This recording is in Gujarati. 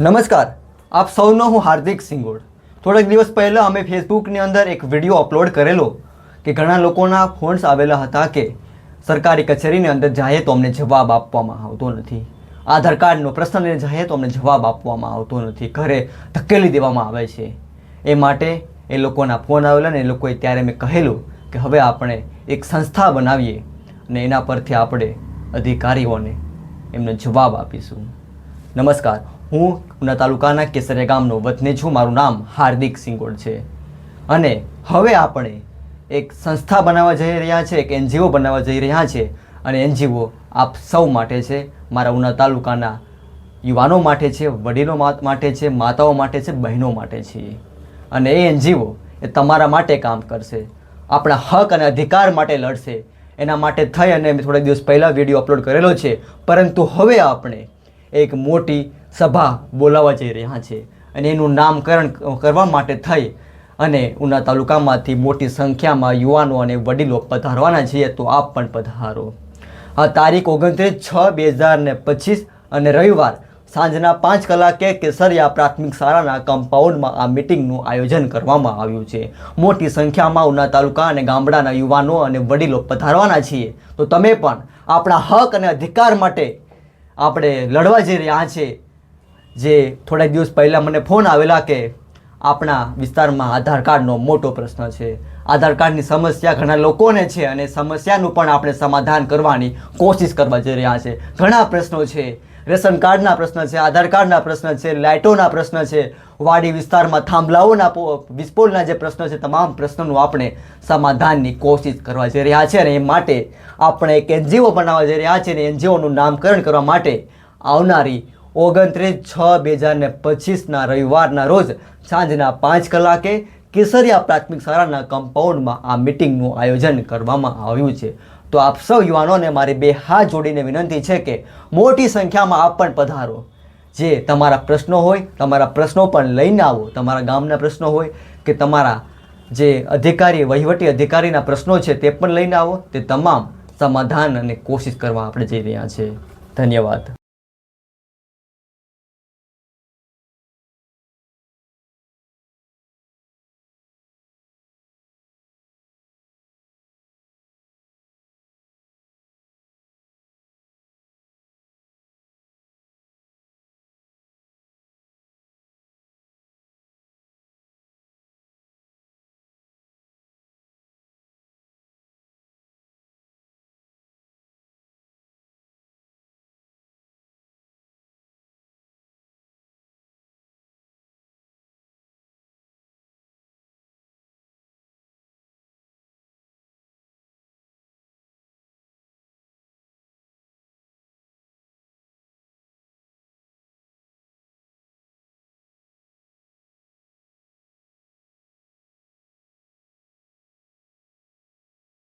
નમસ્કાર. આપ સૌનો હું હાર્દિક સિંગોડ. થોડાક દિવસ પહેલાં અમે ફેસબુકની અંદર એક વીડિયો અપલોડ કરેલો કે ઘણા લોકોના ફોન્સ આવેલા હતા કે સરકારી કચેરીની અંદર જાય તો અમને જવાબ આપવામાં આવતો નથી. આધાર કાર્ડનો પ્રશ્ન લઈને જાય તો અમને જવાબ આપવામાં આવતો નથી. ઘરે ધકેલી દેવામાં આવે છે. એ માટે એ લોકોના ફોન આવેલા ને એ લોકોએ ત્યારે મેં કહેલું કે હવે આપણે એક સંસ્થા બનાવીએ અને એના પરથી આપણે અધિકારીઓને એમનો જવાબ આપીશું. નમસ્કાર. હું ઉના તાલુકાના કેસરિયા ગામનો વતની છું. મારું નામ હાર્દિક સિંગોડ છે. અને હવે આપણે એક સંસ્થા બનાવવા જઈ રહ્યા છે, એક એનજીઓ બનાવવા જઈ રહ્યા છે અને એનજીઓ આપ સૌ માટે છે, મારા ઉના તાલુકાના યુવાનો માટે છે, વડીલો માટે છે, માતાઓ માટે છે, બહેનો માટે છે. અને એ એનજીઓ એ તમારા માટે કામ કરશે. આપણા હક અને અધિકાર માટે લડશે. એના માટે થઈ અને થોડા દિવસ પહેલાં વીડિયો અપલોડ કરેલો છે. પરંતુ હવે આપણે એક મોટી સભા બોલાવવા જઈ રહ્યા છે અને એનું નામકરણ કરવા માટે થઈ. અને ઉના તાલુકામાંથી મોટી સંખ્યામાં યુવાનો અને વડીલો પધારવાના છીએ તો આપ પણ પધારો. આ તારીખ ઓગણત્રીસ છ બે હજાર ને પચીસ અને રવિવાર સાંજના પાંચ કલાકે કેસરિયા પ્રાથમિક શાળાના કમ્પાઉન્ડમાં આ મિટિંગનું આયોજન કરવામાં આવ્યું છે. મોટી સંખ્યામાં ઉના તાલુકા અને ગામડાના યુવાનો અને વડીલો પધારવાના છીએ તો તમે પણ આપણા હક અને અધિકાર માટે આપણે લડવા જઈ રહ્યા છે. જે થોડા દિવસ પહેલાં મને ફોન આવેલા કે આપણા વિસ્તારમાં આધાર કાર્ડનો મોટો પ્રશ્ન છે. આધાર કાર્ડની સમસ્યા ઘણા લોકોને છે અને સમસ્યાનું પણ આપણે સમાધાન કરવાની કોશિશ કરવા જઈ રહ્યા છે. ઘણા પ્રશ્નો છે. રેશન કાર્ડના પ્રશ્ન છે, આધાર કાર્ડના પ્રશ્ન છે, લાઇટોના પ્રશ્ન છે. વાડી વિસ્તારમાં થાંભલાઓના વિસ્ફોટના જે પ્રશ્નો છે, તમામ પ્રશ્નોનું આપણે સમાધાનની કોશિશ કરવા જઈ રહ્યા છે અને એ માટે આપણે એક એનજીઓ બનાવવા જઈ રહ્યા છે અને એનજીઓનું નામકરણ કરવા માટે આવનારી ઓગણત્રીસ છ બે હજાર ને પચીસના રવિવારના રોજ સાંજના પાંચ કલાકે કેસરિયા પ્રાથમિક શાળાના કમ્પાઉન્ડમાં આ મિટિંગનું આયોજન કરવામાં આવ્યું છે. તો આપ સૌ યુવાનોને મારી બે હાથ જોડીને વિનંતી છે કે મોટી સંખ્યામાં આપ પણ પધારો. જે તમારા પ્રશ્નો હોય, તમારા પ્રશ્નો પણ લઈને આવો. તમારા ગામના પ્રશ્નો હોય કે તમારા જે અધિકારી, વહીવટી અધિકારીના પ્રશ્નો છે તે પણ લઈને આવો. તે તમામ સમાધાન અને કોશિશ કરવા આપણે જઈ રહ્યા છીએ ધન્યવાદ.